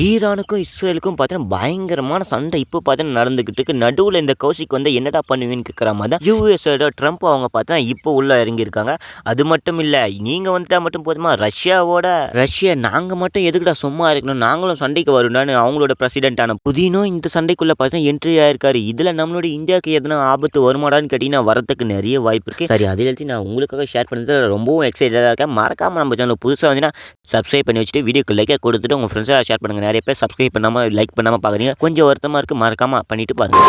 ஈரானுக்கும் இஸ்ரேலுக்கும் பார்த்தீங்கன்னா பயங்கரமான சண்டை இப்போ பார்த்தீங்கன்னா நடந்துகிட்டு இருக்கு. நடுவில் இந்த கௌசிக்கு வந்து என்னடா பண்ணுவீங்கன்னு கேட்குற மாதிரி தான் யூஎஸோட ட்ரம்ப் அவங்க பார்த்தா இப்போ உள்ள இறங்கியிருக்காங்க. அது மட்டும் இல்லை நீங்கள் வந்துட்டா மட்டும் போதுமா? ரஷ்யாவோட ரஷ்யா நாங்கள் மட்டும் எதுக்குடா சும்மா இருக்கணும்? நாங்களும் சண்டைக்கு வரும்டான்னு அவங்களோட பிரசிடென்ட்டான புதினும் இந்த சண்டைக்குள்ளே பார்த்தீங்கன்னா என்ட்ரி ஆயிருக்காரு. இதில் நம்மளுடைய இந்தியாவுக்கு எதனா ஆபத்து வருமாடான்னு கேட்டிங்கன்னா வரதுக்கு நிறைய வாய்ப்பு இருக்குது சரி அதை எழுதி நான் உங்களுக்காக ஷேர் பண்ணுறது ரொம்பவும் எக்ஸைட்டடாக இருக்கேன். மறக்காமல் நம்ம சேனல் புதுசாக வந்து சப்ஸ்கிரைப் பண்ணி வச்சுட்டு வீடியோக்கு லைக்கை கொடுத்துட்டு உங்கள் ஃப்ரெண்ட்ஸாக ஷேர் பண்ணுங்கள் நிறைய பேர் சப்ஸ்கிரைப் பண்ணாமல் லைக் பண்ணாமல் பார்க்குறீங்க கொஞ்சம் வருத்தமாக இருக்குது மறக்காமல் பண்ணிட்டு பாருங்கள்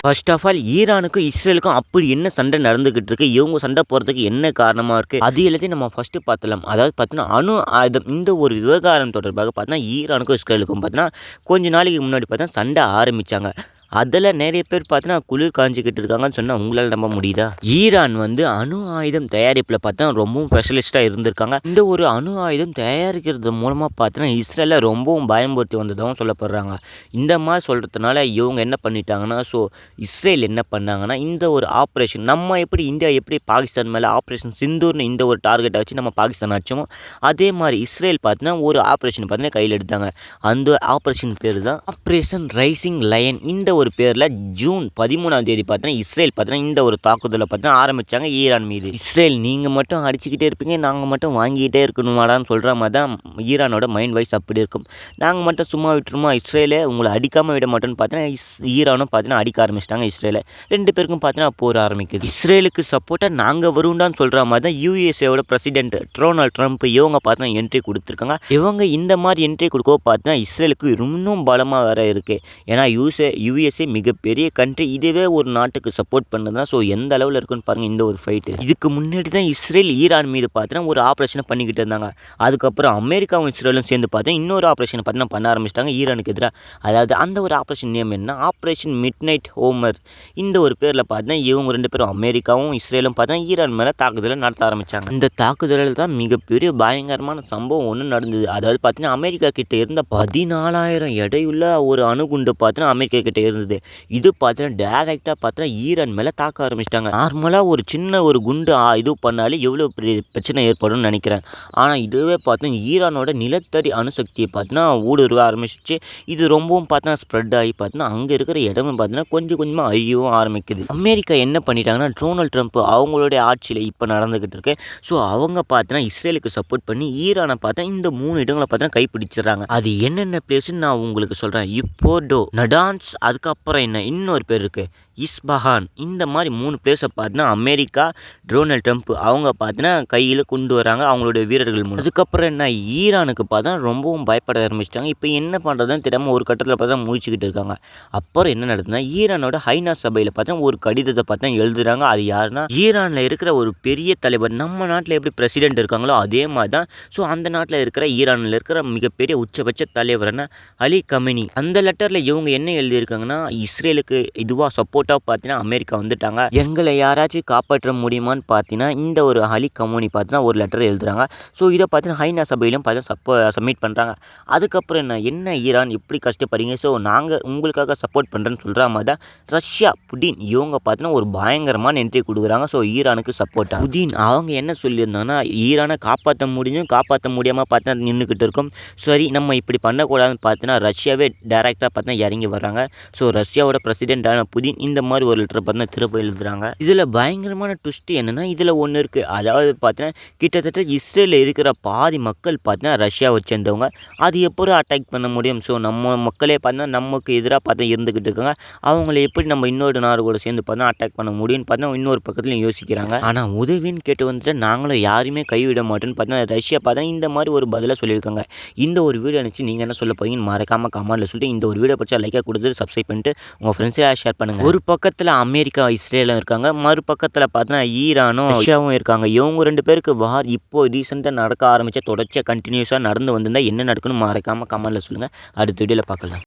ஃபர்ஸ்ட் ஆஃப் ஆல் ஈரானுக்கும் இஸ்ரேலுக்கும் அப்படி என்ன சண்டை நடந்துகிட்டு இருக்கு? இவங்க சண்டை போகிறதுக்கு என்ன காரணமாக இருக்குது அது எல்லாத்தையும் நம்ம ஃபஸ்ட்டு பார்த்துலாம் அதாவது பார்த்தீங்கன்னா அணு ஆயுதம் இந்த ஒரு விவகாரம் தொடர்பாக பார்த்தீங்கன்னா ஈரானுக்கும் இஸ்ரேலுக்கும் பார்த்தீங்கன்னா கொஞ்ச நாளைக்கு முன்னாடி பார்த்தா சண்டை ஆரம்பித்தாங்க அதில் நிறைய பேர் பார்த்தீங்கன்னா குளிர் காஞ்சிக்கிட்டு இருக்காங்கன்னு சொன்னால் உங்களால் நம்ப முடியுதா? ஈரான் வந்து அணு ஆயுதம் தயாரிப்பில் பார்த்தா ரொம்பவும் ஸ்பெஷலிஸ்ட்டாக இருந்திருக்காங்க. இந்த ஒரு அணு ஆயுதம் தயாரிக்கிறது மூலமாக பார்த்தீங்கன்னா இஸ்ரேலில் ரொம்பவும் பயன்படுத்தி வந்ததாகவும் சொல்லப்படுறாங்க. இந்த மாதிரி சொல்கிறதுனால இவங்க என்ன பண்ணிட்டாங்கன்னா ஸோ இஸ்ரேல் என்ன பண்ணாங்கன்னா இந்த ஒரு ஆப்ரேஷன் நம்ம எப்படி இந்தியா எப்படி பாகிஸ்தான் மேலே ஆப்ரேஷன் சிந்தூர்னு இந்த ஒரு டார்கெட்டை வச்சு நம்ம பாகிஸ்தான் ஆச்சோமோ அதே மாதிரி இஸ்ரேல் பார்த்தீங்கன்னா ஒரு ஆப்ரேஷன் பார்த்தீங்கன்னா கையில் எடுத்தாங்க. அந்த ஆப்ரேஷன் பேர் தான் ஆப்ரேஷன் ரைசிங் லயன் இந்த ஒரு பேரில் ஜூன் பதிமூணாம் தேதி பார்த்தீங்கன்னா இஸ்ரேல் பார்த்தீங்கன்னா இந்த ஒரு தாக்குதலை பார்த்தீங்கன்னா ஆரம்பித்தாங்க ஈரான் மீது. இஸ்ரேல் நீங்கள் மட்டும் அடிச்சுக்கிட்டே இருப்பீங்க நாங்கள் மட்டும் வாங்கிக்கிட்டே இருக்கணுமாடான்னு சொல்கிற மாதிரி தான் ஈரானோட மைண்ட் வைஸ் அப்படி இருக்கும். நாங்கள் மட்டும் சும்மா விட்டுருமா? இஸ்ரேலே உங்களை அடிக்காமல் விட மாட்டோம்னு பார்த்தீங்கன்னா இஸ் ஈரானும் பார்த்தீங்கன்னா அடிக்க ஆரம்பிச்சிட்டாங்க இஸ்ரேலை. ரெண்டு பேருக்கும் பார்த்தீங்கன்னா போர் ஆரம்பிக்குது. இஸ்ரேலுக்கு சப்போர்ட்டாக நாங்கள் வருண்டான்னு சொல்கிற மாதிரி தான் யூஎஸ்ஏவோட பிரசிடென்ட் டொனால்ட் ட்ரம்ப் இவங்க பார்த்தீங்கன்னா என்ட்ரி கொடுத்துருக்காங்க. இவங்க இந்த மாதிரி என்ட்ரி கொடுக்க பார்த்தீங்கன்னா இஸ்ரேலுக்கு இன்னும் பலமாக வேறு இருக்குது ஏன்னா யூஎஸ்ஏ யூஎஸ்ஏ மிகப்பெரிய கண்ட்ரி இதுவே ஒரு நாட்டுக்கு சப்போர்ட் பண்ணது தான் ஸோ எந்த அளவில் இருக்குன்னு பாருங்கள் இந்த ஒரு ஃபைட்டு இதுக்கு முன்னாடி தான் இஸ்ரேல் ஈரான் மீது பார்த்தீங்கன்னா ஒரு ஆப்ரேஷனை பண்ணிக்கிட்டு இருந்தாங்க. அதுக்கப்புறம் அமெரிக்காவும் இஸ்ரேலும் சேர்ந்து பார்த்தா இன்னொரு ஆப்ரேஷனை பார்த்தீங்கன்னா பண்ண ஆரம்பிச்சிட்டாங்க ஈரானுக்கு எதிராக அதாவது அந்த ஒரு ஆப்ரேஷன் நேம் என்ன? ஆப்ரேஷன் மிட் நைட் ஹோமர் இந்த ஒரு பேரில் பார்த்தா இவங்க ரெண்டு பேரும் அமெரிக்காவும் இஸ்ரேலும் பார்த்தா ஈரான் மேலே தாக்குதலை நடத்த ஆரம்பித்தாங்க இந்த தாக்குதலில் தான் மிகப்பெரிய பயங்கரமான சம்பவம் ஒன்று நடந்தது. அதாவது பார்த்தீங்கன்னா அமெரிக்கா கிட்ட இருந்த பதினாலாயிரம் எடையுள்ள ஒரு அணுகுண்டு பார்த்தீங்கன்னா அமெரிக்கா கிட்ட இருந்தது. இது பார்த்தீங்கன்னா டேரெக்டாக பார்த்தா ஈரான் மேலே தாக்க ஆரம்பிச்சிட்டாங்க. நார்மலாக ஒரு சின்ன ஒரு குண்டு இது பண்ணாலே எவ்வளோ பெரிய பிரச்சனை ஏற்படும்னு நினைக்கிறேன். ஆனால் இதுவே பார்த்தீங்கன்னா ஈரானோட நிலத்தடி அணுசக்தியை பார்த்தீங்கன்னா ஊடுருவ ஆரம்பிச்சிச்சு. இது ரொம்பவும் பார்த்தா ஸ்ப்ரெட் ஆகி பார்த்தோன்னா அங்கே இருக்கிற இடமும் பார்த்தீங்கன்னா கொஞ்சம் கொஞ்சமாக அழியவும் ஆரம்பிக்குது. அமெரிக்கா என்ன பண்ணிட்டாங்கன்னா டொனால்ட் ட்ரம்ப் அவங்களுடைய ஆட்சியில் இப்போ நடந்துக்கிட்டு இருக்கு. ஸோ அவங்க பார்த்தீங்கன்னா இஸ்ரேலுக்கு சப்போர்ட் பண்ணி ஈரானை பார்த்தா இந்த மூணு இடங்களை பார்த்தீங்கன்னா கைப்பிடிச்சிடுறாங்க. அது என்னென்ன பிளேஸ்ன்னு நான் உங்களுக்கு சொல்கிறேன் இப்போ டோ நடான்ஸ் அதுக்கு அதுக்கப்புறம் என்ன? இன்னொரு பேர் இருக்குது இஸ்பஹான். இந்த மாதிரி மூணு பிளேஸை பார்த்தினா அமெரிக்கா டொனால்ட் ட்ரம்ப் அவங்க பார்த்தினா கையில் கொண்டு வராங்க அவங்களுடைய வீரர்கள் மூலம். அதுக்கப்புறம் என்ன ஈரானுக்கு பார்த்தா ரொம்பவும் பயப்பட ஆரம்பிச்சிட்டாங்க. இப்போ என்ன பண்ணுறதுன்னு தெரியாமல் ஒரு கட்டத்தில் பார்த்தா முடிச்சுக்கிட்டு இருக்காங்க. அப்புறம் என்ன நடக்குதுன்னா ஈரானோட ஹைனா சபையில் பார்த்தா ஒரு கடிதத்தை பார்த்தா எழுதுறாங்க. அது யாருன்னா ஈரானில் இருக்கிற ஒரு பெரிய தலைவர் நம்ம நாட்டில் எப்படி பிரசிடென்ட் இருக்காங்களோ அதே மாதிரி தான் ஸோ அந்த நாட்டில் இருக்கிற ஈரானில் இருக்கிற மிகப்பெரிய உச்சபட்ச தலைவர்னா அலி கமினி. அந்த லெட்டரில் இவங்க என்ன எழுதியிருக்காங்கன்னா இஸ்ரேலுக்கு இதுவாக சப்போர்ட் சப்போர்ட்டாக பார்த்தீங்கன்னா அமெரிக்கா வந்துட்டாங்க. எங்களை யாராச்சும் காப்பாற்ற முடியுமான்னு பார்த்தீங்கன்னா இந்த ஒரு ஹலி கமோனி பார்த்தீங்கன்னா ஒரு லெட்டர் எழுதுறாங்க. ஸோ இதை பார்த்தீங்கன்னா ஹைனா சபையிலும் பார்த்தீங்கன்னா சப்போ சப்மிட் பண்ணுறாங்க அதுக்கப்புறம் என்ன என்ன ஈரான் இப்படி கஷ்டப்படுறீங்க? ஸோ நாங்கள் உங்களுக்காக சப்போர்ட் பண்ணுறேன்னு சொல்கிற மாதிரி தான் ரஷ்யா புடின் இவங்க பார்த்தீங்கன்னா ஒரு பயங்கரமான என்ட்ரி கொடுக்குறாங்க. ஸோ ஈரானுக்கு சப்போர்ட்டாக புடின் அவங்க என்ன சொல்லியிருந்தாங்கன்னா ஈரானை காப்பாற்ற முடியும் காப்பாற்ற முடியாமல் பார்த்தீங்கன்னா நின்றுக்கிட்டு இருக்கும். சரி நம்ம இப்படி பண்ணக்கூடாதுன்னு பார்த்தீங்கன்னா ரஷ்யாவே டேரெக்டாக பார்த்தீங்கன்னா இறங்கி வர்றாங்க. ஸோ ரஷ்யாவோட பிரசிடென்டான புதின் இந்த இந்த மாதிரி ஒரு லெட்டர் பார்த்தீங்கன்னா திரும்ப எழுதுறாங்க. இதில் பயங்கரமான ட்விஸ்ட் என்னென்னா இதில் ஒன்று இருக்குது அதாவது பார்த்தீங்கன்னா கிட்டத்தட்ட இஸ்ரேலில் இருக்கிற பாதி மக்கள் பார்த்தீங்கன்னா ரஷ்யாவை சேர்ந்தவங்க. அது எப்படி அட்டாக் பண்ண முடியும்? ஸோ நம்ம மக்களே பார்த்தீங்கன்னா நமக்கு எதிராக பார்த்தா இருந்துக்கிட்டு இருக்காங்க. அவங்கள எப்படி நம்ம இன்னொரு நாடு கூட சேர்ந்து பார்த்தா அட்டாக் பண்ண முடியும்னு பார்த்தா இன்னொரு பக்கத்துலையும் யோசிக்கிறாங்க. ஆனால் உதவின்னு கேட்டு வந்துட்டு நாங்களும் யாருமே கைவிட மாட்டோம்னு பார்த்தீங்கன்னா ரஷ்யா பார்த்தா இந்த மாதிரி ஒரு பதிலாக சொல்லியிருக்காங்க. இந்த ஒரு வீடியோ நினச்சி நீங்கள் என்ன சொல்ல போறீங்கன்னு மறக்காமல் கமெண்ட்டில் சொல்லிட்டு இந்த ஒரு வீடியோ பிடிச்சா லைக்காக கொடுத்து சப்ஸ்கிரைப் பண்ணிட்டு உங்கள் ஃப்ரெண்ட்ஸே ஷேர் பண்ணுங்கள் ஒரு பக்கத்தில் அமெரிக்கா இஸ்ரேலும் இருக்காங்க. மறுபக்கத்தில் பார்த்தா ஈரானும் ரஷ்யாவும் இருக்காங்க. இவங்க ரெண்டு பேருக்கு வார் இப்போ ரீசெண்டாக நடக்க ஆரம்பித்த தொடர்ச்சியாக கண்டினியூஸாக நடந்து வந்திருந்தால் என்ன நடக்கணும் மறக்காமல் கமெண்டில் சொல்லுங்கள் அடுத்த வீடியோவில் பார்க்கலாம்.